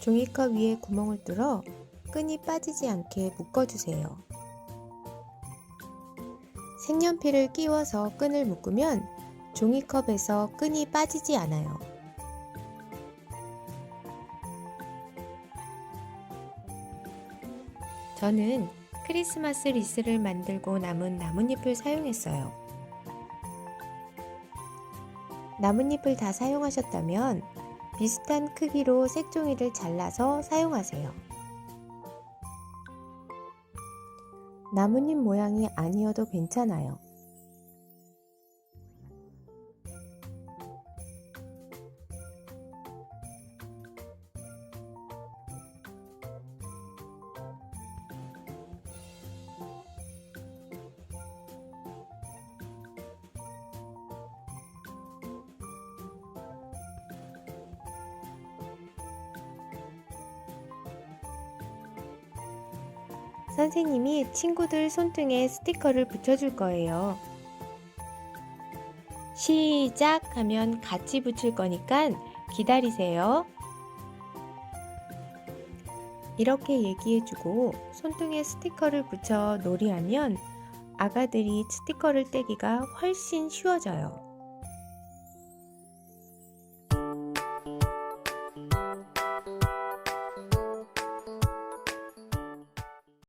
종이컵 위에 구멍을 뚫어 끈이 빠지지 않게 묶어주세요. 색연필을 끼워서 끈을 묶으면 종이컵에서 끈이 빠지지 않아요. 저는 크리스마스 리스를 만들고 남은 나뭇잎을 사용했어요. 나뭇잎을 다 사용하셨다면 비슷한 크기로 색종이를 잘라서 사용하세요. 나뭇잎 모양이 아니어도 괜찮아요. 선생님이 친구들 손등에 스티커를 붙여줄 거예요. 시작 하면 같이 붙일 거니까 기다리세요. 이렇게 얘기해주고 손등에 스티커를 붙여 놀이하면 아가들이 스티커를 떼기가 훨씬 쉬워져요.